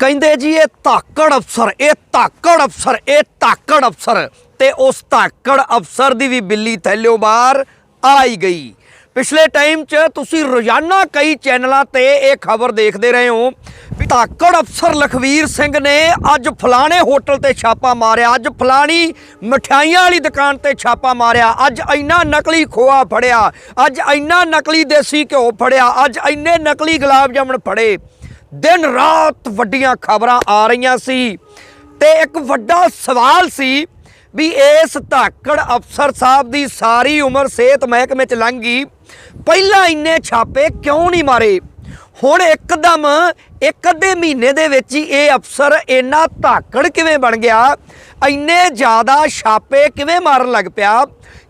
ਕਹਿੰਦੇ ਜੀ, ਇਹ ਧਾਕੜ ਅਫਸਰ, ਇਹ ਧਾਕੜ ਅਫਸਰ, ਇਹ ਧਾਕੜ ਅਫਸਰ। ਤੇ ਉਸ ਧਾਕੜ ਅਫਸਰ ਦੀ ਵੀ ਬਿੱਲੀ ਥੈਲਿਓ ਬਾਹਰ ਆਈ ਗਈ। ਪਿਛਲੇ ਟਾਈਮ 'ਚ ਤੁਸੀਂ ਰੋਜ਼ਾਨਾ ਕਈ ਚੈਨਲਾਂ ਤੇ ਇਹ ਖਬਰ ਦੇਖਦੇ ਰਹੇ ਹੋ ਵੀ ਧਾਕੜ ਅਫਸਰ ਲਖਵੀਰ ਸਿੰਘ ਨੇ ਅੱਜ ਫਲਾਣੇ ਹੋਟਲ ਤੇ ਛਾਪਾ ਮਾਰਿਆ। ਅੱਜ ਫਲਾਣੀ ਮਠਿਆਈਆਂ ਵਾਲੀ ਦੁਕਾਨ ਤੇ ਛਾਪਾ ਮਾਰਿਆ। ਅੱਜ ਇੰਨਾ ਨਕਲੀ ਖੋਆ ਫੜਿਆ। ਅੱਜ ਇੰਨਾ ਨਕਲੀ ਦੇਸੀ ਘਿਓ ਫੜਿਆ। ਅੱਜ ਇੰਨੇ ਨਕਲੀ ਗੁਲਾਬ ਜਾਮਣ ਫੜੇ। ਦਿਨ ਰਾਤ ਵੱਡੀਆਂ ਖਬਰਾਂ ਆ ਰਹੀਆਂ ਸੀ। ਤੇ ਇੱਕ ਵੱਡਾ ਸਵਾਲ ਸੀ ਵੀ ਇਸ ਧਾਕੜ ਅਫਸਰ ਸਾਹਿਬ ਦੀ ਸਾਰੀ ਉਮਰ ਸਿਹਤ ਮਹਿਕਮੇ ਚ ਲੰਘ ਗਈ। ਪਹਿਲਾਂ ਇੰਨੇ ਛਾਪੇ ਕਿਉਂ ਨਹੀਂ ਮਾਰੇ? ਹੁਣ ਇੱਕਦਮ ਇੱਕ ਅੱਧੇ ਮਹੀਨੇ ਦੇ ਵਿੱਚ ਹੀ ਇਹ ਅਫਸਰ ਇੰਨਾ ਧਾਕੜ ਕਿਵੇਂ ਬਣ ਗਿਆ? ਇੰਨੇ ਜ਼ਿਆਦਾ ਛਾਪੇ ਕਿਵੇਂ ਮਾਰਨ ਲੱਗ ਪਿਆ?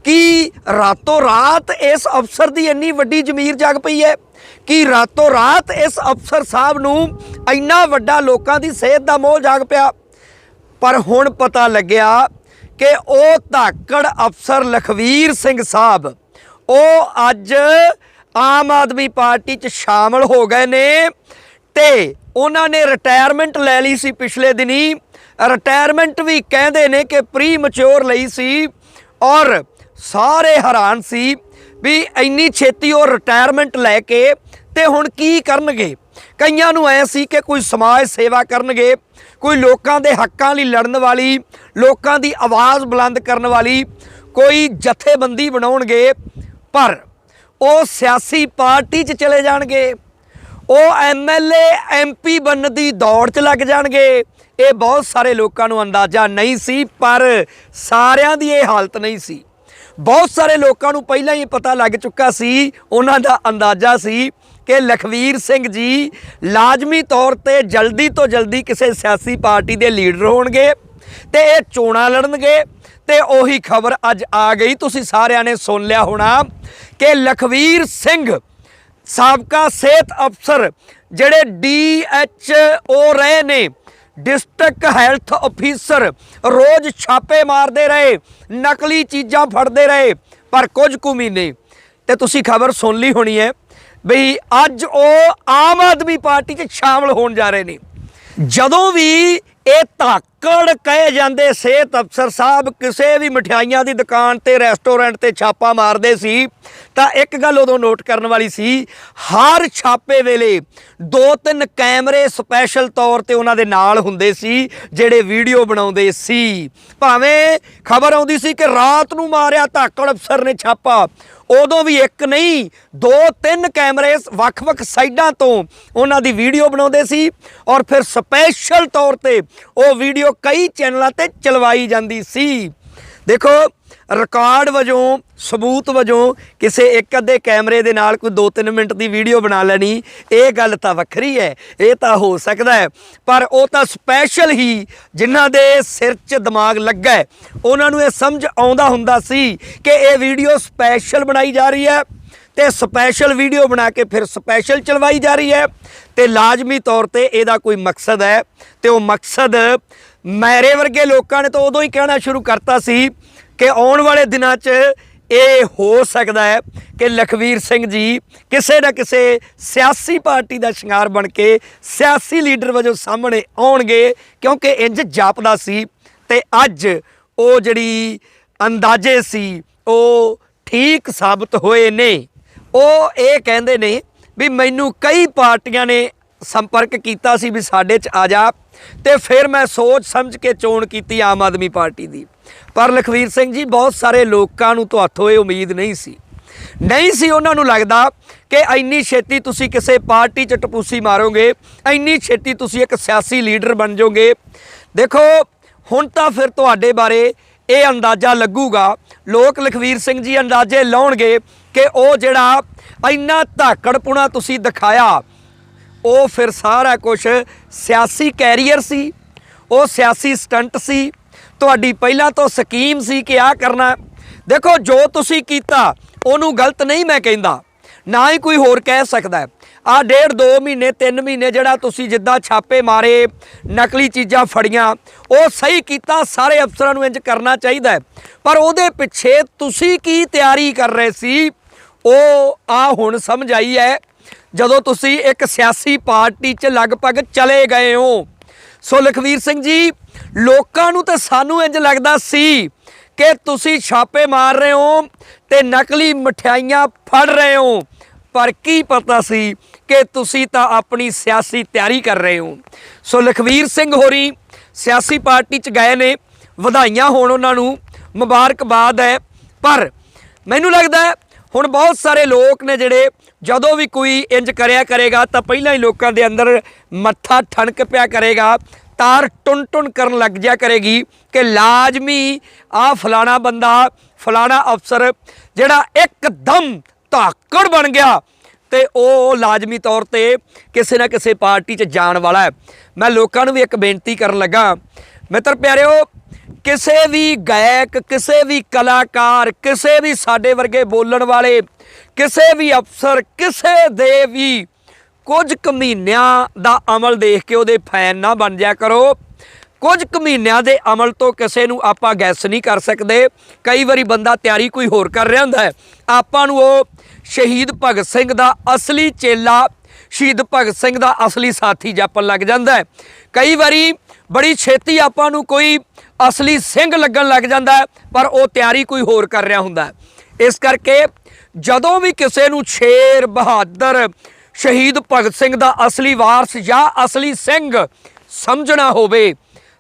ਕਿ ਰਾਤੋਂ ਰਾਤ ਇਸ ਅਫਸਰ ਦੀ ਇੰਨੀ ਵੱਡੀ ਜ਼ਮੀਰ ਜਾਗ ਪਈ ਹੈ? ਕਿ ਰਾਤੋਂ ਰਾਤ ਇਸ ਅਫਸਰ ਸਾਹਿਬ ਨੂੰ ਇੰਨਾ ਵੱਡਾ ਲੋਕਾਂ ਦੀ ਸਿਹਤ ਦਾ ਮੋਹ ਜਾਗ ਪਿਆ। ਪਰ ਹੁਣ ਪਤਾ ਲੱਗਿਆ ਕਿ ਉਹ ਧਾਕੜ ਅਫਸਰ ਲਖਵੀਰ ਸਿੰਘ ਸਾਹਿਬ, ਉਹ ਅੱਜ ਆਮ ਆਦਮੀ ਪਾਰਟੀ 'ਚ ਸ਼ਾਮਲ ਹੋ ਗਏ ਨੇ ਤੇ ਉਹਨਾਂ ਨੇ ਰਿਟਾਇਰਮੈਂਟ ਲੈ ਲਈ ਸੀ ਪਿਛਲੇ ਦਿਨੀ। ਰਿਟਾਇਰਮੈਂਟ ਵੀ ਕਹਿੰਦੇ ਨੇ ਕਿ ਪ੍ਰੀ ਮੈਚੁਰ ਲਈ ਸੀ ਔਰ ਸਾਰੇ ਹੈਰਾਨ ਸੀ ਵੀ ਇੰਨੀ ਛੇਤੀ ਉਹ ਰਿਟਾਇਰਮੈਂਟ ਲੈ ਕੇ ਤੇ ਹੁਣ ਕੀ ਕਰਨਗੇ? ਕਈਆਂ ਨੂੰ ਐ ਸੀ ਕਿ ਕੋਈ ਸਮਾਜ ਸੇਵਾ ਕਰਨਗੇ, ਕੋਈ ਲੋਕਾਂ ਦੇ ਹੱਕਾਂ ਲਈ ਲੜਨ ਵਾਲੀ, ਲੋਕਾਂ ਦੀ ਆਵਾਜ਼ ਬੁਲੰਦ ਕਰਨ ਵਾਲੀ, ਕੋਈ ਜਥੇਬੰਦੀ ਬਣਾਉਣਗੇ, ਪਰ ਉਹ ਸਿਆਸੀ ਪਾਰਟੀ 'ਚ ਚਲੇ ਜਾਣਗੇ, ਉਹ ਐਮਐਲਏ ਐਮਪੀ ਬਣਨ ਦੀ ਦੌੜ 'ਚ ਲੱਗ ਜਾਣਗੇ। ਇਹ ਬਹੁਤ ਸਾਰੇ ਲੋਕਾਂ ਨੂੰ ਅੰਦਾਜ਼ਾ ਨਹੀਂ ਸੀ, ਪਰ ਸਾਰਿਆਂ ਦੀ ਇਹ ਹਾਲਤ ਨਹੀਂ ਸੀ। ਬਹੁਤ ਸਾਰੇ ਲੋਕਾਂ ਨੂੰ ਪਹਿਲਾਂ ਹੀ ਪਤਾ ਲੱਗ ਚੁੱਕਾ ਸੀ, ਉਹਨਾਂ ਦਾ ਅੰਦਾਜ਼ਾ ਸੀ ਕਿ ਲਖਵੀਰ ਸਿੰਘ ਜੀ ਲਾਜ਼ਮੀ ਤੌਰ ਤੇ ਜਲਦੀ ਤੋਂ ਜਲਦੀ ਕਿਸੇ ਸਿਆਸੀ ਪਾਰਟੀ ਦੇ ਲੀਡਰ ਹੋਣਗੇ ਤੇ ਇਹ ਚੋਣਾਂ ਲੜਨਗੇ। ਤੇ ਉਹੀ ਖਬਰ ਅੱਜ ਆ ਗਈ। ਤੁਸੀਂ ਸਾਰਿਆਂ ਨੇ ਸੁਣ ਲਿਆ ਹੋਣਾ ਕਿ ਲਖਵੀਰ ਸਿੰਘ ਸਾਬਕਾ ਸਿਹਤ ਅਫਸਰ ਜਿਹੜੇ ਡੀ ਐੱਚ ਓ ਰਹੇ ਨੇ, ਡਿਸਟ੍ਰਿਕਟ ਹੈਲਥ ਅਫੀਸਰ ਰੋਜ਼ ਛਾਪੇ ਮਾਰਦੇ ਰਹੇ, ਨਕਲੀ ਚੀਜ਼ਾਂ ਫੜਦੇ ਰਹੇ, ਪਰ ਕੁਝ ਕੁ ਮਹੀਨੇ ਤੇ ਤੁਸੀਂ ਖਬਰ ਸੁਣ ਲਈ ਹੋਣੀ ਹੈ। ਬਈ ਅੱਜ ਉਹ ਆਮ ਆਦਮੀ ਪਾਰਟੀ 'ਚ ਸ਼ਾਮਲ ਹੋਣ ਜਾ ਰਹੇ ਨੇ। ਜਦੋਂ ਵੀ ਇਹ ਧਾਕੜ ਕਹੇ ਜਾਂਦੇ ਸਿਹਤ ਅਫਸਰ ਸਾਹਿਬ ਕਿਸੇ ਵੀ ਮਠਿਆਈਆਂ ਦੀ ਦੁਕਾਨ ਤੇ, ਰੈਸਟੋਰੈਂਟ ਤੇ ਛਾਪਾ ਮਾਰਦੇ ਸੀ, ਤਾਂ ਇੱਕ ਗੱਲ ਉਦੋਂ ਨੋਟ ਕਰਨ ਵਾਲੀ ਸੀ, ਹਰ ਛਾਪੇ ਵੇਲੇ ਦੋ ਤਿੰਨ ਕੈਮਰੇ ਸਪੈਸ਼ਲ ਤੌਰ ਤੇ ਉਹਨਾਂ ਦੇ ਨਾਲ ਹੁੰਦੇ ਸੀ, ਜਿਹੜੇ ਵੀਡੀਓ ਬਣਾਉਂਦੇ ਸੀ। ਭਾਵੇਂ ਖਬਰ ਆਉਂਦੀ ਸੀ ਕਿ ਰਾਤ ਨੂੰ ਮਾਰਿਆ ਧਾਕੜ ਅਫਸਰ ਨੇ ਛਾਪਾ ਉਦੋਂ ਵੀ ਇੱਕ ਨਹੀਂ, ਦੋ, ਤਿੰਨ ਕੈਮਰੇ ਵੱਖ-ਵੱਖ ਸਾਈਡਾਂ ਤੋਂ ਉਹਨਾਂ ਦੀ ਵੀਡੀਓ ਬਣਾਉਂਦੇ ਸੀ ਔਰ ਫਿਰ ਸਪੈਸ਼ਲ ਤੌਰ ਤੇ ਉਹ ਵੀਡੀਓ ਕਈ ਚੈਨਲਾਂ ਤੇ ਚਲਵਾਈ ਜਾਂਦੀ ਸੀ। ਦੇਖੋ ਰਿਕਾਰਡ ਵਜੋਂ, ਸਬੂਤ ਵਜੋਂ ਕਿਸੇ ਇੱਕ ਅੱਧੇ ਕੈਮਰੇ ਦੇ ਨਾਲ ਕੋਈ 2-3 ਮਿੰਟ ਦੀ ਵੀਡੀਓ ਬਣਾ ਲੈਣੀ, ਇਹ ਗੱਲ ਤਾਂ ਵੱਖਰੀ ਹੈ, ਇਹ ਤਾਂ ਹੋ ਸਕਦਾ ਹੈ। ਪਰ ਉਹ ਤਾਂ ਸਪੈਸ਼ਲ ਹੀ ਜਿਨ੍ਹਾਂ ਦੇ ਸਿਰ 'ਚ ਦਿਮਾਗ ਲੱਗਾ ਹੈ, ਉਹਨਾਂ ਨੂੰ ਇਹ ਸਮਝ ਆਉਂਦਾ ਹੁੰਦਾ ਸੀ ਕਿ ਇਹ ਵੀਡੀਓ ਸਪੈਸ਼ਲ ਬਣਾਈ ਜਾ ਰਹੀ ਹੈ ਤੇ ਸਪੈਸ਼ਲ ਵੀਡੀਓ ਬਣਾ ਕੇ ਫਿਰ ਸਪੈਸ਼ਲ ਚਲਵਾਈ ਜਾ ਰਹੀ ਹੈ ਤੇ ਲਾਜ਼ਮੀ ਤੌਰ ਤੇ ਇਹਦਾ ਕੋਈ ਮਕਸਦ ਹੈ ਤੇ ਉਹ ਮਕਸਦ ਮੈਰੇ ਵਰਗੇ ਲੋਕਾਂ ਨੇ ਤਾਂ ਉਦੋਂ ਹੀ ਕਹਿਣਾ ਸ਼ੁਰੂ ਕਰਤਾ ਸੀ ਕਿ ਆਉਣ ਵਾਲੇ ਦਿਨਾਂ 'ਚ ਇਹ ਹੋ ਸਕਦਾ ਹੈ ਕਿ ਲਖਵੀਰ ਸਿੰਘ ਜੀ ਕਿਸੇ ਨਾ ਕਿਸੇ ਸਿਆਸੀ ਪਾਰਟੀ ਦਾ ਸ਼ਿੰਗਾਰ ਬਣ ਕੇ ਸਿਆਸੀ ਲੀਡਰ ਵਜੋਂ ਸਾਹਮਣੇ ਆਉਣਗੇ, ਕਿਉਂਕਿ ਇੰਜ ਜਾਪਦਾ ਸੀ ਤੇ ਅੱਜ ਉਹ ਜਿਹੜੀ ਅੰਦਾਜ਼ੇ ਸੀ, ਉਹ ਠੀਕ ਸਾਬਤ ਹੋਏ ਨੇ। ਉਹ ਇਹ ਕਹਿੰਦੇ ਨੇ ਵੀ ਮੈਨੂੰ ਕਈ ਪਾਰਟੀਆਂ ਨੇ ਸੰਪਰਕ ਕੀਤਾ ਸੀ ਵੀ ਸਾਡੇ 'ਚ ਆ ਜਾ ਤੇ ਫਿਰ ਮੈਂ ਸੋਚ ਸਮਝ ਕੇ ਚੋਣ ਕੀਤੀ ਆਮ ਆਦਮੀ ਪਾਰਟੀ ਦੀ। ਪਰ ਲਖਵੀਰ ਸਿੰਘ ਜੀ, ਬਹੁਤ ਸਾਰੇ ਲੋਕਾਂ ਨੂੰ ਤੁਹਾਥੋਂ ਇਹ ਉਮੀਦ ਨਹੀਂ ਸੀ। ਨਹੀਂ ਸੀ ਉਹਨਾਂ ਨੂੰ ਲੱਗਦਾ ਕਿ ਇੰਨੀ ਛੇਤੀ ਤੁਸੀਂ ਕਿਸੇ ਪਾਰਟੀ 'ਚ ਟਪੂਸੀ ਮਾਰੋਗੇ, ਇੰਨੀ ਛੇਤੀ ਤੁਸੀਂ ਇੱਕ ਸਿਆਸੀ ਲੀਡਰ ਬਣ ਜਾਓਗੇ। ਦੇਖੋ, ਹੁਣ ਤਾਂ ਫਿਰ ਤੁਹਾਡੇ ਬਾਰੇ ਇਹ ਅੰਦਾਜ਼ਾ ਲੱਗੂਗਾ। ਲੋਕ ਲਖਵੀਰ ਸਿੰਘ ਜੀ ਅੰਦਾਜ਼ੇ ਲਾਉਣਗੇ ਕਿ ਉਹ ਜਿਹੜਾ ਇੰਨਾ ਧਾਕੜਪੁਣਾ ਤੁਸੀਂ ਦਿਖਾਇਆ, ਉਹ ਫਿਰ ਸਾਰਾ ਕੁਝ ਸਿਆਸੀ ਕੈਰੀਅਰ ਸੀ, ਉਹ ਸਿਆਸੀ ਸਟੰਟ ਸੀ ਤੁਹਾਡੀ ਪਹਿਲਾਂ ਤੋਂ ਸਕੀਮ ਸੀ ਕਿ ਆ ਕਰਨਾ ਦੇਖੋ, ਜੋ ਤੁਸੀਂ ਕੀਤਾ, ਉਹਨੂੰ ਗਲਤ ਨਹੀਂ ਮੈਂ ਕਹਿੰਦਾ। ਨਾ ਹੀ ਕੋਈ ਹੋਰ ਕਹਿ ਸਕਦਾ ਆ ਡੇਢ 2 ਮਹੀਨੇ 3 ਮਹੀਨੇ ਜਿਹੜਾ ਤੁਸੀਂ ਜਿੱਦਾਂ ਛਾਪੇ ਮਾਰੇ, ਨਕਲੀ ਚੀਜ਼ਾਂ ਫੜੀਆਂ, ਉਹ ਸਹੀ ਕੀਤਾ, ਸਾਰੇ ਅਫਸਰਾਂ ਨੂੰ ਇੰਜ ਕਰਨਾ ਚਾਹੀਦਾ ਪਰ ਉਹਦੇ ਪਿੱਛੇ ਤੁਸੀਂ ਕੀ ਤਿਆਰੀ ਕਰ ਰਹੇ ਸੀ? ਉਹ ਆ ਹੁਣ ਸਮਝ ਆਈ ਹੈ, ਜਦੋਂ ਤੁਸੀਂ ਇੱਕ ਸਿਆਸੀ ਪਾਰਟੀ 'ਚ ਲਗਭਗ ਚਲੇ ਗਏ ਹੋ। ਸੋ ਲਖਵੀਰ ਸਿੰਘ ਜੀ, ਲੋਕਾਂ ਨੂੰ ਤਾਂ ਸਾਨੂੰ ਇੰਜ ਲੱਗਦਾ ਸੀ ਕਿ ਤੁਸੀਂ ਛਾਪੇ ਮਾਰ ਰਹੇ ਹੋ ਤੇ ਨਕਲੀ ਮਠਿਆਈਆਂ ਫੜ ਰਹੇ ਹੋ। ਪਰ ਕੀ ਪਤਾ ਸੀ ਕਿ ਤੁਸੀਂ ਤਾਂ ਆਪਣੀ ਸਿਆਸੀ ਤਿਆਰੀ ਕਰ ਰਹੇ ਹੋ। ਸੋ ਲਖਵੀਰ ਸਿੰਘ ਹੋਰੀ ਸਿਆਸੀ ਪਾਰਟੀ ਚ ਗਏ ਨੇ, ਵਧਾਈਆਂ ਹੋਣ ਉਹਨਾਂ ਨੂੰ, ਮੁਬਾਰਕਬਾਦ ਹੈ। ਪਰ ਮੈਨੂੰ ਲੱਗਦਾ ਹੈ ਹੁਣ ਬਹੁਤ ਸਾਰੇ ਲੋਕ ਨੇ ਜਿਹੜੇ ਜਦੋਂ ਵੀ ਕੋਈ ਇੰਜ ਕਰਿਆ ਕਰੇਗਾ ਤਾਂ ਪਹਿਲਾਂ ਹੀ ਲੋਕਾਂ ਦੇ ਅੰਦਰ ਮੱਥਾ ਠਣਕ ਪਿਆ ਕਰੇਗਾ। ਤਾਰ ਟੁੰਨ ਟੁੰਨ ਕਰਨ ਲੱਗ ਜਾ ਕਰੇਗੀ ਕਿ ਲਾਜ਼ਮੀ ਆ ਫਲਾਣਾ ਬੰਦਾ, ਫਲਾਣਾ ਅਫਸਰ ਜਿਹੜਾ ਇੱਕਦਮ ਧਾਕੜ ਬਣ ਗਿਆ ਤੇ ਉਹ ਲਾਜ਼ਮੀ ਤੌਰ ਤੇ ਕਿਸੇ ਨਾ ਕਿਸੇ ਪਾਰਟੀ 'ਚ ਜਾਣ ਵਾਲਾ ਹੈ। ਮੈਂ ਲੋਕਾਂ ਨੂੰ ਵੀ ਇੱਕ ਬੇਨਤੀ ਕਰਨ ਲੱਗਾ ਮਿੱਤਰ ਪਿਆਰਿਓ, ਕਿਸੇ ਵੀ ਗਾਇਕ, ਕਿਸੇ ਵੀ ਕਲਾਕਾਰ, ਕਿਸੇ ਵੀ ਸਾਡੇ ਵਰਗੇ ਬੋਲਣ ਵਾਲੇ, ਕਿਸੇ ਵੀ ਅਫਸਰ, ਕਿਸੇ ਦੇ ਵੀ ਕੁਝ ਕੁ ਮਹੀਨਿਆਂ ਦਾ ਅਮਲ ਦੇਖ ਕੇ ਉਹਦੇ ਫੈਨ ਨਾ ਬਣ ਜਾ ਕਰੋ। ਕੁਝ ਕੁ ਮਹੀਨਿਆਂ ਦੇ ਅਮਲ ਤੋਂ ਕਿਸੇ ਨੂੰ ਆਪਾਂ ਗੈਸ ਨਹੀਂ ਕਰ ਸਕਦੇ। ਕਈ ਵਾਰੀ ਬੰਦਾ ਤਿਆਰੀ ਕੋਈ ਹੋਰ ਕਰ ਰਿਹਾ ਹੁੰਦਾ ਹੈ। ਆਪਾਂ ਨੂੰ ਉਹ ਸ਼ਹੀਦ ਭਗਤ ਸਿੰਘ ਦਾ ਅਸਲੀ ਚੇਲਾ ਸ਼ਹੀਦ ਭਗਤ ਸਿੰਘ ਦਾ ਅਸਲੀ ਸਾਥੀ ਜਾਪਣ ਲੱਗ ਜਾਂਦਾ ਹੈ। ਕਈ ਵਾਰੀ ਬੜੀ ਛੇਤੀ ਆਪਾਂ ਨੂੰ ਕੋਈ ਅਸਲੀ ਸਿੰਘ ਲੱਗਣ ਲੱਗ ਜਾਂਦਾ ਪਰ ਉਹ ਤਿਆਰੀ ਕੋਈ ਹੋਰ ਕਰ ਰਿਹਾ ਹੁੰਦਾ ਇਸ ਕਰਕੇ ਜਦੋਂ ਵੀ ਕਿਸੇ ਨੂੰ ਸ਼ੇਰ ਬਹਾਦਰ, ਸ਼ਹੀਦ ਭਗਤ ਸਿੰਘ ਦਾ ਅਸਲੀ ਵਾਰਸ ਜਾਂ ਅਸਲੀ ਸਿੰਘ ਸਮਝਣਾ ਹੋਵੇ,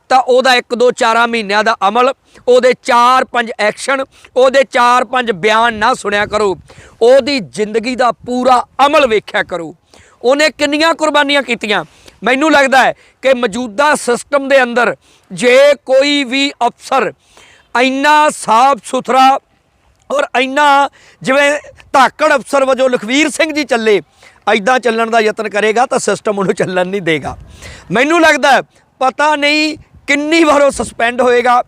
ਤਾਂ ਉਹਦਾ 1 2 4 ਮਹੀਨਿਆਂ ਦਾ ਅਮਲ, ਉਹਦੇ 4 5 ਐਕਸ਼ਨ, ਉਹਦੇ 4 5 ਬਿਆਨ ਨਾ ਸੁਣਿਆ ਕਰੋ। ਉਹਦੀ ਜ਼ਿੰਦਗੀ ਦਾ ਪੂਰਾ ਅਮਲ ਵੇਖਿਆ ਕਰੋ। ਉਹਨੇ ਕਿੰਨੀਆਂ ਕੁਰਬਾਨੀਆਂ ਕੀਤੀਆਂ? ਮੈਨੂੰ ਲੱਗਦਾ ਹੈ ਕਿ ਮੌਜੂਦਾ ਸਿਸਟਮ ਦੇ ਅੰਦਰ ਜੇ ਕੋਈ ਵੀ ਅਫਸਰ ਇੰਨਾ ਸਾਫ਼ ਸੁਥਰਾ ਔਰ ਇੰਨਾ ਜਿਵੇਂ ਧਾਕੜ ਅਫਸਰ ਵਜੋਂ ਲਖਵੀਰ ਸਿੰਘ ਜੀ ਚੱਲੇ ਐਦਾਂ ਚੱਲਣ ਦਾ ਯਤਨ ਕਰੇਗਾ ਤਾਂ ਸਿਸਟਮ ਉਹਨੂੰ ਚੱਲਣ ਨਹੀਂ ਦੇਗਾ। ਮੈਨੂੰ ਲੱਗਦਾ ਪਤਾ ਨਹੀਂ ਕਿੰਨੀ ਵਾਰ ਉਹ ਸਸਪੈਂਡ ਹੋਏਗਾ,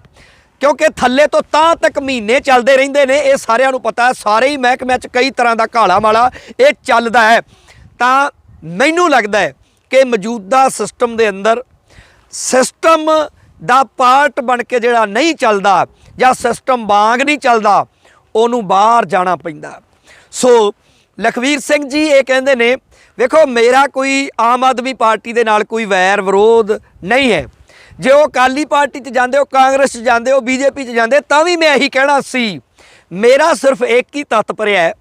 ਕਿਉਂਕਿ ਥੱਲੇ ਤੋਂ ਤਾਂ ਤੱਕ ਮਹੀਨੇ ਚੱਲਦੇ ਰਹਿੰਦੇ ਨੇ, ਇਹ ਸਾਰਿਆਂ ਨੂੰ ਪਤਾ ਹੈ। ਸਾਰੇ ਹੀ ਮਹਿਕਮਿਆਂ 'ਚ ਕਈ ਤਰ੍ਹਾਂ ਦਾ ਘਾਲਾ ਮਾਲਾ ਇਹ ਚੱਲਦਾ ਹੈ। ਤਾਂ ਮੈਨੂੰ ਲੱਗਦਾ ਹੈ ਕਿ ਮੌਜੂਦਾ ਸਿਸਟਮ ਦੇ ਅੰਦਰ ਸਿਸਟਮ ਦਾ ਪਾਰਟ ਬਣ ਕੇ ਜਿਹੜਾ ਨਹੀਂ ਚੱਲਦਾ ਜਾਂ ਸਿਸਟਮ ਵਾਂਗ ਨਹੀਂ ਚੱਲਦਾ, ਉਹਨੂੰ ਬਾਹਰ ਜਾਣਾ ਪੈਂਦਾ। ਸੋ ਲਖਵੀਰ ਸਿੰਘ ਜੀ ਇਹ ਕਹਿੰਦੇ ਨੇ, ਵੇਖੋ, ਮੇਰਾ ਕੋਈ ਆਮ ਆਦਮੀ ਪਾਰਟੀ ਦੇ ਨਾਲ ਕੋਈ ਵੈਰ ਵਿਰੋਧ ਨਹੀਂ ਹੈ। ਜੇ ਉਹ ਅਕਾਲੀ ਪਾਰਟੀ 'ਚ ਜਾਂਦੇ ਹੋ ਕਾਂਗਰਸ 'ਚ ਜਾਂਦੇ ਹੋ ਬੀਜੇਪੀ 'ਚ ਜਾਂਦੇ, ਤਾਂ ਵੀ ਮੈਂ ਇਹੀ ਕਹਿਣਾ ਸੀ। ਮੇਰਾ ਸਿਰਫ ਇੱਕ ਹੀ ਤਤਪਰ ਹੈ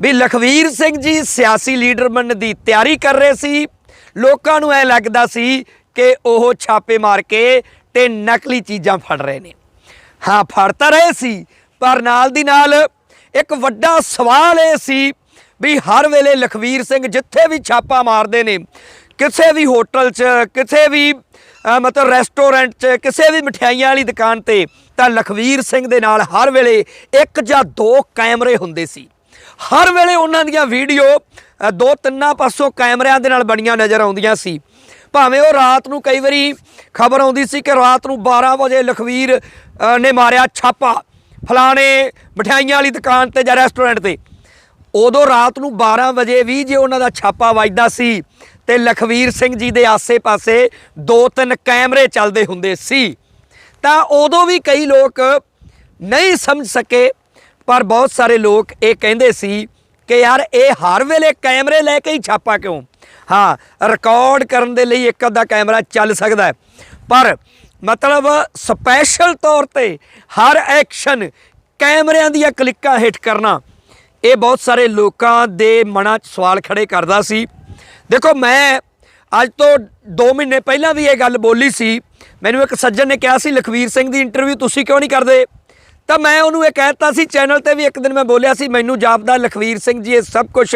ਵੀ ਲਖਵੀਰ ਸਿੰਘ ਜੀ ਸਿਆਸੀ ਲੀਡਰ ਬਣਨ ਦੀ ਤਿਆਰੀ ਕਰ ਰਹੇ ਸੀ। ਲੋਕਾਂ ਨੂੰ ਐ ਲੱਗਦਾ ਸੀ ਕਿ ਉਹ ਛਾਪੇ ਮਾਰ ਕੇ ਤੇ ਨਕਲੀ ਚੀਜ਼ਾਂ ਫੜ ਰਹੇ ਨੇ। ਹਾਂ, ਫੜ ਤਾਂ ਰਹੇ ਸੀ, ਪਰ ਨਾਲ ਦੀ ਨਾਲ ਇੱਕ ਵੱਡਾ ਸਵਾਲ ਇਹ ਸੀ ਵੀ ਹਰ ਵੇਲੇ ਲਖਵੀਰ ਸਿੰਘ ਜਿੱਥੇ ਵੀ ਛਾਪਾ ਮਾਰਦੇ ਨੇ, ਕਿਸੇ ਵੀ ਹੋਟਲ 'ਚ, ਕਿਸੇ ਵੀ ਮਤਲਬ ਰੈਸਟੋਰੈਂਟ 'ਚ, ਕਿਸੇ ਵੀ ਮਠਿਆਈਆਂ ਵਾਲੀ ਦੁਕਾਨ ਤੇ ਤਾਂ ਲਖਵੀਰ ਸਿੰਘ ਦੇ ਨਾਲ ਹਰ ਵੇਲੇ ਇੱਕ ਜਾਂ ਦੋ ਕੈਮਰੇ ਹੁੰਦੇ ਸੀ। ਹਰ ਵੇਲੇ ਉਹਨਾਂ ਦੀਆਂ ਵੀਡੀਓ ਦੋ ਤਿੰਨਾਂ ਪਾਸੋਂ ਕੈਮਰਿਆਂ ਦੇ ਨਾਲ ਬਣੀਆਂ ਨਜ਼ਰ ਆਉਂਦੀਆਂ ਸੀ। ਭਾਵੇਂ ਉਹ ਰਾਤ ਨੂੰ ਕਈ ਵਾਰੀ ਖਬਰ ਆਉਂਦੀ ਸੀ ਕਿ ਰਾਤ ਨੂੰ 12 ਵਜੇ ਲਖਵੀਰ ਨੇ ਮਾਰਿਆ ਛਾਪਾ ਫਲਾਣੇ ਮਠਿਆਈਆਂ ਵਾਲੀ ਦੁਕਾਨ ਤੇ ਜਾਂ ਰੈਸਟੋਰੈਂਟ ਤੇ। ਉਦੋਂ ਰਾਤ ਨੂੰ 12 ਵਜੇ ਵੀ ਜੇ ਉਹਨਾਂ ਦਾ ਛਾਪਾ ਵੱਜਦਾ ਸੀ ਤੇ ਲਖਵੀਰ ਸਿੰਘ ਜੀ ਦੇ ਆਸੇ-ਪਾਸੇ ਦੋ ਤਿੰਨ ਕੈਮਰੇ ਚੱਲਦੇ ਹੁੰਦੇ ਸੀ। ਤਾਂ ਉਦੋਂ ਵੀ ਕਈ ਲੋਕ ਨਹੀਂ ਸਮਝ ਸਕੇ ਪਰ ਬਹੁਤ ਸਾਰੇ ਲੋਕ ਇਹ ਕਹਿੰਦੇ ਸੀ ਕਿ ਯਾਰ ਇਹ ਹਰ ਵੇਲੇ ਕੈਮਰੇ ਲੈ ਕੇ ਹੀ ਛਾਪਾ ਕਿਉਂ? ਹਾਂ ਰਿਕਾਰਡ ਕਰਨ ਦੇ ਲਈ ਇੱਕ ਅੱਧਾ ਕੈਮਰਾ ਚੱਲ ਸਕਦਾ ਹੈ। ਪਰ ਮਤਲਬ ਸਪੈਸ਼ਲ ਤੌਰ ਤੇ ਹਰ ਐਕਸ਼ਨ ਕੈਮਰਿਆਂ ਦੀਆਂ ਕਲਿੱਕਾਂ ਹਿੱਟ ਕਰਨਾ, ਇਹ ਬਹੁਤ ਸਾਰੇ ਲੋਕਾਂ ਦੇ ਮਨਾਂ 'ਚ ਸਵਾਲ ਖੜੇ ਕਰਦਾ ਸੀ। ਦੇਖੋ, ਮੈਂ ਅੱਜ ਤੋਂ 2 ਮਹੀਨੇ ਪਹਿਲਾਂ ਵੀ ਇਹ ਗੱਲ ਬੋਲੀ ਸੀ। ਮੈਨੂੰ ਇੱਕ ਸੱਜਣ ਨੇ ਕਿਹਾ ਸੀ, ਲਖਵੀਰ ਸਿੰਘ ਦੀ ਇੰਟਰਵਿਊ ਤੁਸੀਂ ਕਿਉਂ ਨਹੀਂ ਕਰਦੇ? ਤਾਂ ਮੈਂ ਉਹਨੂੰ ਇਹ ਕਹਿਤਾ ਸੀ, ਚੈਨਲ ਤੇ ਵੀ ਇੱਕ ਦਿਨ ਮੈਂ ਬੋਲਿਆ ਸੀ, ਮੈਨੂੰ ਜਾਪਦਾ ਲਖਵੀਰ ਸਿੰਘ ਜੀ, ਇਹ ਸਭ ਕੁਝ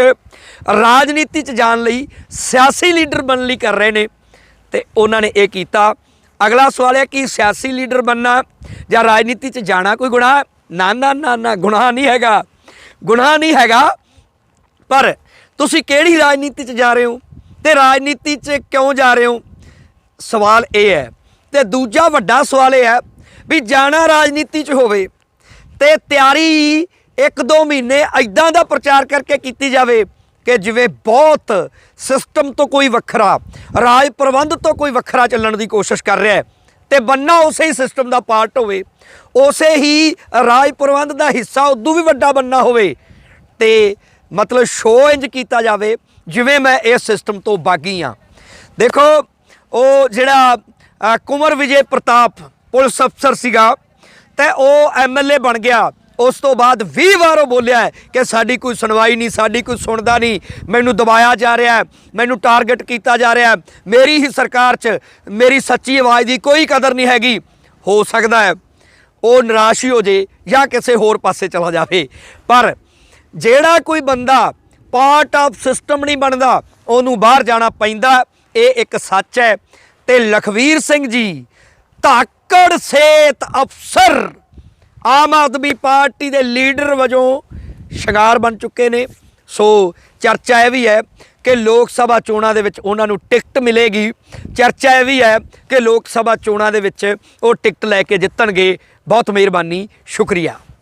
ਰਾਜਨੀਤੀ 'ਚ ਜਾਣ ਲਈ ਸਿਆਸੀ ਲੀਡਰ ਬਣਨ ਲਈ ਕਰ ਰਹੇ ਨੇ। ਤੇ ਉਹਨਾਂ ਨੇ ਇਹ ਕੀਤਾ। ਅਗਲਾ ਸਵਾਲ ਹੈ ਕਿ ਸਿਆਸੀ ਲੀਡਰ ਬਣਨਾ ਜਾਂ ਰਾਜਨੀਤੀ 'ਚ ਜਾਣਾ ਕੋਈ ਗੁਨਾਹ? ਨਾ ਨਾ ਨਾ ਨਾ, ਗੁਨਾਹ ਨਹੀਂ ਹੈਗਾ। ਗੁਨਾਹ ਨਹੀਂ ਹੈਗਾ, ਪਰ ਤੁਸੀਂ ਕਿਹੜੀ ਰਾਜਨੀਤੀ 'ਚ ਜਾ ਰਹੇ ਹੋ ਤੇ ਰਾਜਨੀਤੀ 'ਚ ਕਿਉਂ ਜਾ ਰਹੇ ਹੋ? ਸਵਾਲ ਇਹ ਹੈ। ਤੇ ਦੂਜਾ ਵੱਡਾ ਸਵਾਲ ਇਹ ਹੈ ਵੀ ਜਾਣਾ ਰਾਜਨੀਤੀ 'ਚ ਹੋਵੇ ਤੇ ਤਿਆਰੀ ਇੱਕ ਦੋ ਮਹੀਨੇ ਐਦਾਂ ਦਾ ਪ੍ਰਚਾਰ ਕਰਕੇ ਕੀਤੀ ਜਾਵੇ ਕਿ ਜਿਵੇਂ ਬਹੁਤ ਸਿਸਟਮ ਤੋਂ ਕੋਈ ਵੱਖਰਾ ਰਾਜ ਪ੍ਰਬੰਧ ਤੋਂ ਕੋਈ ਵੱਖਰਾ ਚੱਲਣ ਦੀ ਕੋਸ਼ਿਸ਼ ਕਰ ਰਿਹਾ ਹੈ ਤੇ ਬੰਨਾ ਉਸੇ ਹੀ ਸਿਸਟਮ ਦਾ ਪਾਰਟ ਹੋਵੇ ਉਸੇ ਹੀ ਰਾਜ ਪ੍ਰਬੰਧ ਦਾ ਹਿੱਸਾ ਉਦੋਂ ਵੀ ਵੱਡਾ ਬੰਨਾ ਹੋਵੇ ਤੇ ਮਤਲਬ ਸ਼ੋਅ ਇੰਜ ਕੀਤਾ ਜਾਵੇ ਜਿਵੇਂ ਮੈਂ ਇਸ ਸਿਸਟਮ ਤੋਂ ਬਾਗੀ ਆ ਦੇਖੋ ਉਹ ਜਿਹੜਾ ਅ, ਵਿਜੇ ਪ੍ਰਤਾਪ ਪੁਲਿਸ ਅਫਸਰ ਸੀਗਾ ਤੇ ਉਹ ਐਮਐਲਏ ਬਣ ਗਿਆ। ਉਸ ਤੋਂ ਬਾਅਦ 20 ਵਾਰ ਉਹ ਬੋਲਿਆ ਕਿ ਸਾਡੀ ਕੋਈ ਸੁਣਵਾਈ ਨਹੀਂ, ਸਾਡੀ ਕੋਈ ਸੁਣਦਾ ਨਹੀਂ। ਮੈਨੂੰ ਦਬਾਇਆ ਜਾ ਰਿਹਾ ਮੈਨੂੰ ਟਾਰਗੇਟ ਕੀਤਾ ਜਾ ਰਿਹਾ ਮੇਰੀ ਹੀ ਸਰਕਾਰ 'ਚ ਮੇਰੀ ਸੱਚੀ ਆਵਾਜ਼ ਦੀ ਕੋਈ ਕਦਰ ਨਹੀਂ ਹੈਗੀ। ਹੋ ਸਕਦਾ ਹੈ ਉਹ ਨਿਰਾਸ਼ ਹੀ ਹੋ ਜੇ ਜਾਂ ਕਿਸੇ ਹੋਰ ਪਾਸੇ ਚਲਾ ਜਾਵੇ। ਪਰ ਜਿਹੜਾ ਕੋਈ ਬੰਦਾ ਪਾਰਟ ਆਫ ਸਿਸਟਮ ਨਹੀਂ ਬਣਦਾ, ਉਹਨੂੰ ਬਾਹਰ ਜਾਣਾ ਪੈਂਦਾ, ਇਹ ਇੱਕ ਸੱਚ ਹੈ। ਤੇ ਲਖਵੀਰ ਸਿੰਘ ਜੀ ਧਾਕੜ ਸੇਤ ਅਫਸਰ ਆਮ ਆਦਮੀ ਪਾਰਟੀ ਦੇ ਲੀਡਰ ਵਜੋਂ ਸ਼ਿੰਗਾਰ ਬਣ ਚੁੱਕੇ ਨੇ। ਸੋ ਚਰਚਾ ਇਹ ਵੀ ਹੈ ਕਿ ਲੋਕ ਸਭਾ ਚੋਣਾਂ ਦੇ ਵਿੱਚ ਉਹਨਾਂ ਨੂੰ ਟਿਕਟ ਮਿਲੇਗੀ। ਚਰਚਾ ਇਹ ਵੀ ਹੈ ਕਿ ਲੋਕ ਸਭਾ ਚੋਣਾਂ ਦੇ ਵਿੱਚ ਉਹ ਟਿਕਟ ਲੈ ਕੇ ਜਿੱਤਣਗੇ। ਬਹੁਤ ਮਿਹਰਬਾਨੀ, ਸ਼ੁਕਰੀਆ।